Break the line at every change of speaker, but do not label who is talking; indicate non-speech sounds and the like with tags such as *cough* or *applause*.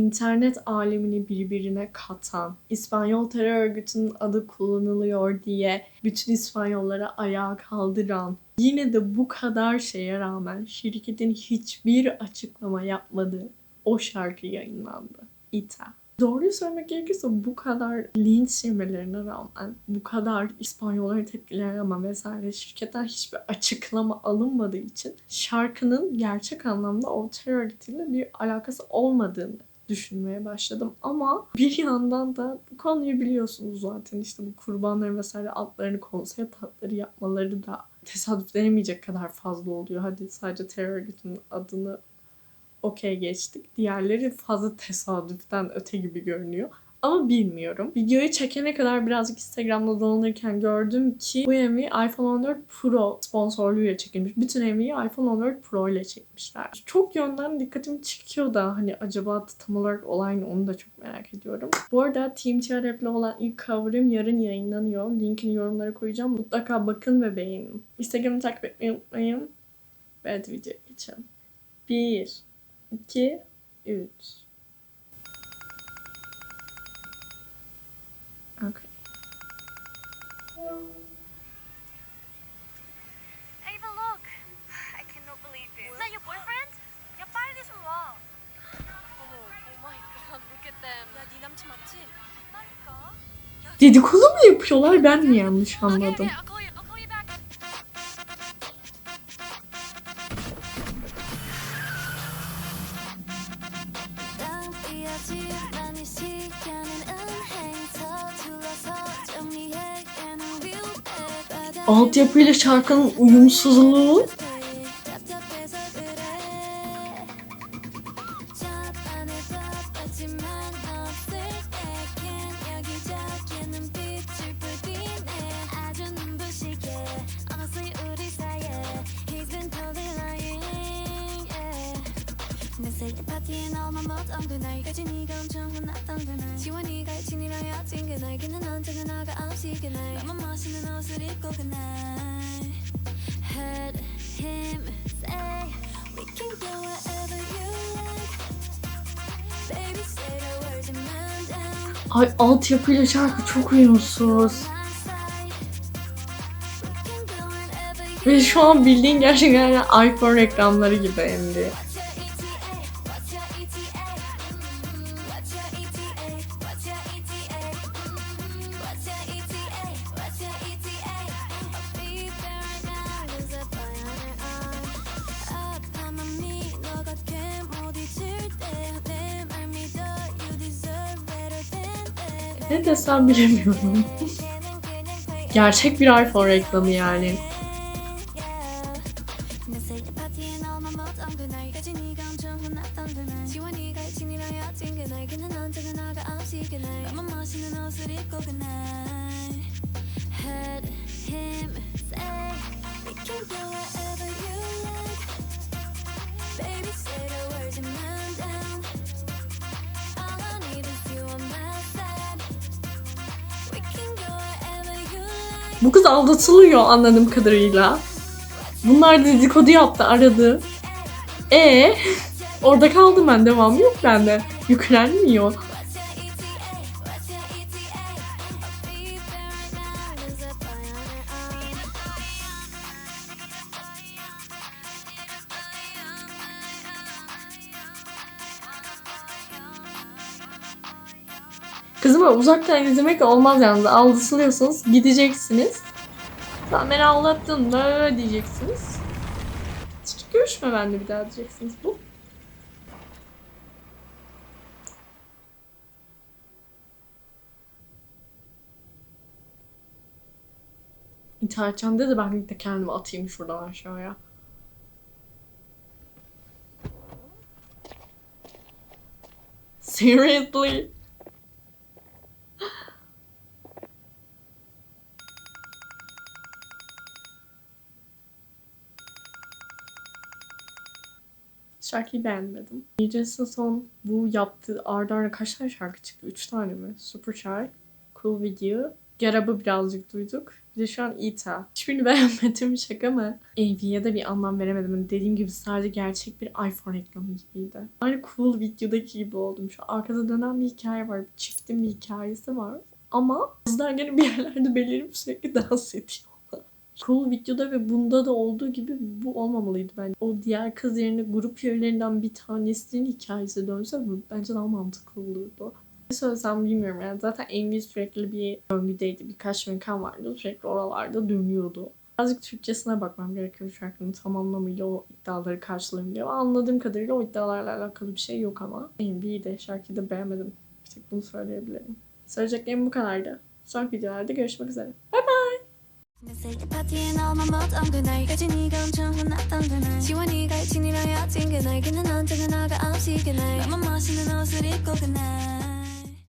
internet alemini birbirine katan, İspanyol terör örgütünün adı kullanılıyor diye bütün İspanyollara ayağa kaldıran, yine de bu kadar şeye rağmen şirketin hiçbir açıklama yapmadığı o şarkı yayınlandı. Ita. Doğruyu söylemek gerekirse bu kadar linç yemelerine rağmen, bu kadar İspanyolların tepkilerine rağmen vesaire şirketten hiçbir açıklama alınmadığı için şarkının gerçek anlamda o terör örgütüyle bir alakası olmadığını düşünmeye başladım. Ama bir yandan da bu konuyu biliyorsunuz zaten işte bu kurbanların vesaire adlarını konsept adları yapmaları da tesadüf denemeyecek kadar fazla oluyor. Hadi sadece terör örgütünün adını okey geçtik. Diğerleri fazla tesadüften öte gibi görünüyor. Ama bilmiyorum. Videoyu çekene kadar birazcık Instagram'da dolanırken gördüm ki bu MV iPhone 14 Pro sponsorluğuyla çekilmiş. Bütün MV'yi iPhone 14 Pro ile çekmişler. Çok yönden dikkatimi çekiyor da hani acaba tam olarak olay ne onu da çok merak ediyorum. Bu arada Team TRF'le olan ilk cover'ım yarın yayınlanıyor. Linkini yorumlara koyacağım. Mutlaka bakın ve beğenin. Instagram'ı takip etmeyi unutmayın. Ve hadi videoya geçelim. 1 2 3 Okay.
Look. I cannot believe this. Is that your boyfriend? Your body is wrong. Oh, oh, my god, look at them. Ya Dinamçı 맞지?
Dedikodu mu yapıyorlar ben mi yanlış anladım? Altyapıyla şarkının uyumsuzluğu
티에 너만 보던 그날 여진이가 엄청 혼났던 그날 지원이가 친이랑 헤어진 그날 그는 언제나 나가 없이 그날 나만 멋있는 옷을 입고 그날 Heard him say We can go wherever you like Baby say the words and man down
Ay altyapıyla şarkı çok uyumsuz.
my side We can go whenever you
Ve şu an bildiğin gerçekten yani iPhone reklamları gibi hem Ne desem bilemiyorum. Gerçek bir iPhone reklamı yani.
Can go wherever you like.
Bu kız aldatılıyor anladığım kadarıyla. Bunlar dedikodu yaptı aradı. E orada kaldım ben devamı yok bende. Yüklenmiyor. Kızıma uzaktan izlemek olmaz yalnız. Aldatılıyorsunuz gideceksiniz. Sen beni aldattın diyeceksiniz. Hiç görüşme benimle bir daha diyeceksiniz. Bu. İnternetten de ben de kendimi atayım şuradan aşağıya. Seriously? Şarkıyı beğenmedim. Geces'in son bu yaptığı arda arda kaç tane şarkı çıktı? Üç tane mi? Super Shy, Cool Video, Garab'ı birazcık duyduk. Bir de şu an Ita. Hiçbirini *laughs* beğenmedim şaka mı? AV'ye de bir anlam veremedim. Hani Dediğim gibi sadece gerçek bir iPhone reklamı gibiydi. Aynı cool videodaki gibi oldum. Şu arkada dönen bir hikaye var. Bir çiftin bir hikayesi var. Ama kızlar gene bir yerlerde belirip sürekli dans ediyorlar. Cool videoda ve bunda da olduğu gibi bu olmamalıydı bence. O diğer kız yerine grup üyelerinden bir tanesinin hikayesi dönse bence daha mantıklı olurdu. Ne söylesem bilmiyorum yani zaten MV sürekli bir döngüdeydi. Birkaç mekan vardı sürekli oralarda dönüyordu. Birazcık Türkçesine bakmam gerekiyor şarkının tam anlamıyla o iddiaları karşılayabiliyor. Anladığım kadarıyla o iddialarla alakalı bir şey yok ama MV'yi de şarkıyı da beğenmedim. Bir tek bunu söyleyebilirim. Söyleyeceklerim bu kadardı. Sonraki videolarda görüşmek üzere.
파티에 너만 못한 그날. 여진이가 엄청 혼났던 그날. 지원이가 친이랑 여친 그날. 걔는 언제나 너가 없이 그날. 나만 멋있는 옷을 입고 그날